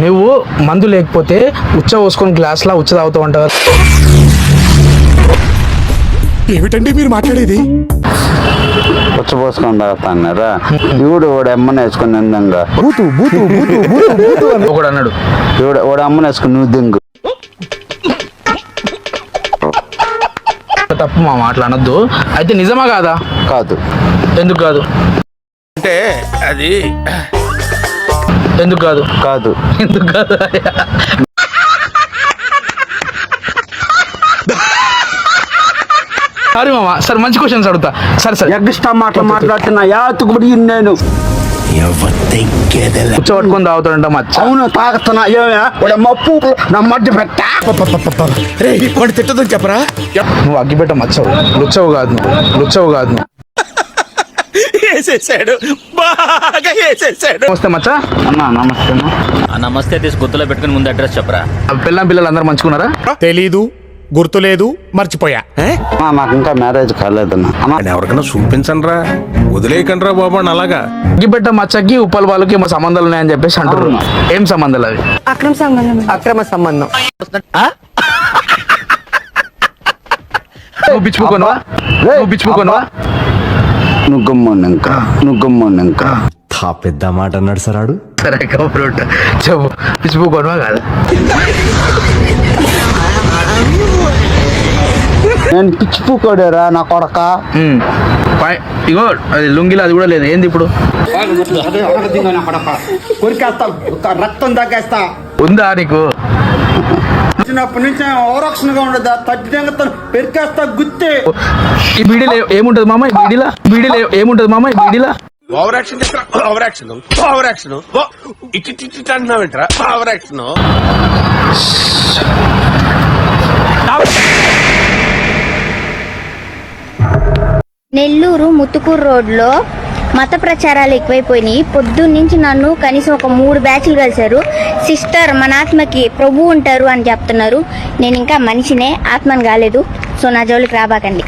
నువ్వు మందు లేకపోతే ఉచ్చ పోసుకొని గ్లాస్లా ఉచ్చ తాగుతావు అంటావు? ఏమిటండి మీరు మాట్లాడేది? పుచ్చపోసుకొని తాగుతాన్నారా ఈవిడ ఓడ అమ్మని వేసుకొని నిందంగా బూతు బూతు బూతు బూతు బూతు అని. ఒకడు అన్నాడు. ఓడ అమ్మని వేసుకొని నువ్వు దింగు. తప్పు మా మాటలు అనొద్దు అయితే నిజమా కాదా? కాదు. ఎందుకు కాదు? అంటే అది ఎందుకు కాదు? కాదు. ఎందుకు కాదు? సరే మామ సరే మంచి క్వశ్చన్స్ అడుగుతా. సరే సరే ఎగ్స్ట్రా మాటలు మాట్లాడుతున్నా యాతుకుబడి నేను ఉచ్చ పట్టుకొని తాగుతాడంట మచ్చ. అవును తాగుతున్నా ఏమే? ఓడ మప్పు నా మధ్య పెట్టా. తిట్టదని చెప్పరా? నువ్వు అగ్గిపెట్ట మచ్చవు. లుచ్చవు కాదు నువ్వు. లుచ్చవు కాదు నువ్వు. వేసేసాడు. బాగా వేసేసాడు. నమస్తే మచ్చ. అన్నా నమస్తే అన్న. నమస్తే తీసి గుర్తులో పెట్టుకుని ముందు అడ్రస్ చెప్పరా? ఆ పిల్లం పిల్లలు అందరూ మంచుకున్నారా? తెలీదు గుర్తులేదు మర్చిపోయా. నాకు ఇంకా మ్యారేజ్ కాలేదన్నా అన్నా. ఎవరికైనా చూపించండి రా వదిలేయకండి రా బాబు అని అలాగా. అగ్గిపెట్ట మచ్చకి ఉప్పల వాళ్ళకి ఏమో సంబంధాలు ఉన్నాయని చెప్పేసి అంటారు ఏం సంబంధాలు అవి? అక్రమ సంబంధం. అక్రమ సంబంధం. నువ్వు పిచ్చిపోకొనువా నువ్వు పిచ్చిపోకొనువా నువ్వు తా పెద్ద మాట అన్నాడు సార్ ఆడు సరే కబురు చెప్పు పిచ్చిపోకొనువా కాదు. నేను పిచ్చిపోకోడారా నా కొడక? ఇగో అది లుంగిలో అది కూడా లేదు. ఏంది ఇప్పుడు? కొరికేస్తా రక్తం తగ్గేస్తా ఉందా నీకు? చిన్నప్పటి నుంచి ఓరక్షణగా ఉండదా. తగ్గితే పెరికేస్తా గుత్తే. ఈ బీడీలో ఏముంటది మామ? ఈ బీడీలో? బీడీలో ఏముంటది మామ? ఈ బీడీలో? ఓవర్ యాక్షన్ చేస్తా. ఓవర్ యాక్షన్ ఓవర్ యాక్షన్ ఇటు ఇటు ఇటు అంటున్నావేంట్రా ఓవర్ యాక్షన్ నెల్లూరు ముత్తుకూరు రోడ్లో మత ప్రచారాలు ఎక్కువైపోయినాయి. పొద్దున్నుంచి నన్ను కనీసం ఒక మూడు బ్యాచ్లు కలిశారు. సిస్టర్ మన ఆత్మకి ప్రభు ఉంటారు అని చెప్తున్నారు. నేను ఇంకా మనిషినే ఆత్మని కాలేదు. సో నా జోలికి రాబాకండి.